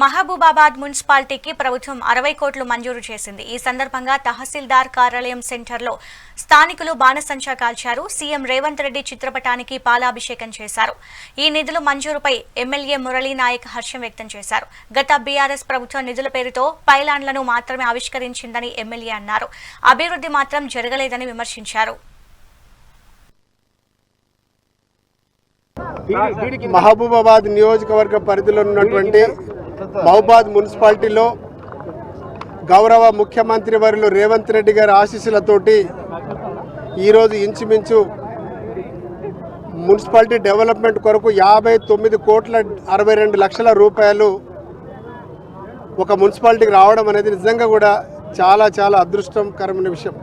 మహబూబాబాద్ మున్సిపాలిటీకి ప్రభుత్వం అరవై కోట్లు మంజూరు చేసింది. ఈ సందర్భంగా తహసీల్దార్ కార్యాలయం సెంటర్లో స్థానికులు బాణసంచా కాల్చారు. సీఎం రేవంత్ రెడ్డి చిత్రపటానికి పాలాభిషేకం చేశారు. ఈ నిధులు మంజూరుపై ఎమ్మెల్యే మురళీనాయక్ హర్షం వ్యక్తం చేశారు. గత బీఆర్ఎస్ ప్రభుత్వం నిధుల పేరుతో పైలాన్లను మాత్రమే ఆవిష్కరించిందని ఎమ్మెల్యే అన్నారు. అభివృద్ధి మాత్రం జరగలేదని విమర్శించారు. మహబూబాబాద్ నియోజకవర్గ పరిధిలో ఉన్నటువంటి మహబాద్ మున్సిపాలిటీలో గౌరవ ముఖ్యమంత్రి వర్యులు రేవంత్ రెడ్డి గారి ఆశీస్సులతోటి ఈరోజు ఇంచుమించు మున్సిపాలిటీ డెవలప్మెంట్ కొరకు యాభై తొమ్మిది కోట్ల అరవై రెండు లక్షల రూపాయలు ఒక మున్సిపాలిటీకి రావడం అనేది నిజంగా కూడా చాలా చాలా అదృష్టకరమైన విషయం.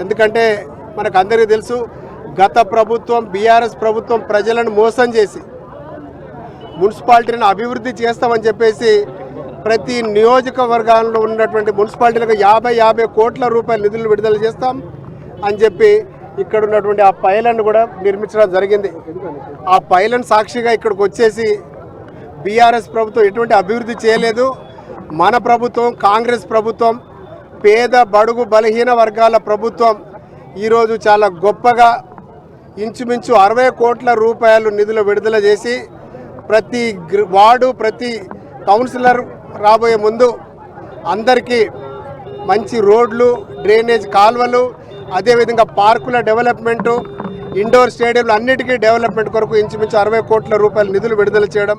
ఎందుకంటే మనకు అందరికీ తెలుసు గత ప్రభుత్వం బీఆర్ఎస్ ప్రభుత్వం ప్రజలను మోసం చేసి మున్సిపాలిటీని అభివృద్ధి చేస్తామని చెప్పేసి ప్రతి నియోజకవర్గాల్లో ఉన్నటువంటి మున్సిపాలిటీలకు యాభై యాభై కోట్ల రూపాయల నిధులు విడుదల చేస్తాం అని చెప్పి ఇక్కడ ఉన్నటువంటి ఆ పైలను కూడా నిర్మించడం జరిగింది. ఆ పైలను సాక్షిగా ఇక్కడికి వచ్చేసి బీఆర్ఎస్ ప్రభుత్వం ఎటువంటి అభివృద్ధి చేయలేదు. మన ప్రభుత్వం కాంగ్రెస్ ప్రభుత్వం పేద బడుగు బలహీన వర్గాల ప్రభుత్వం ఈరోజు చాలా గొప్పగా ఇంచుమించు అరవై కోట్ల రూపాయలు నిధులు విడుదల చేసి ప్రతి వార్డు ప్రతి కౌన్సిలర్ రాబోయే ముందు అందరికీ మంచి రోడ్లు డ్రైనేజ్ కాల్వలు అదేవిధంగా పార్కుల డెవలప్మెంటు ఇండోర్ స్టేడియంలు అన్నిటికీ డెవలప్మెంట్ కొరకు ఇంచుమించు అరవై కోట్ల రూపాయల నిధులు విడుదల చేయడం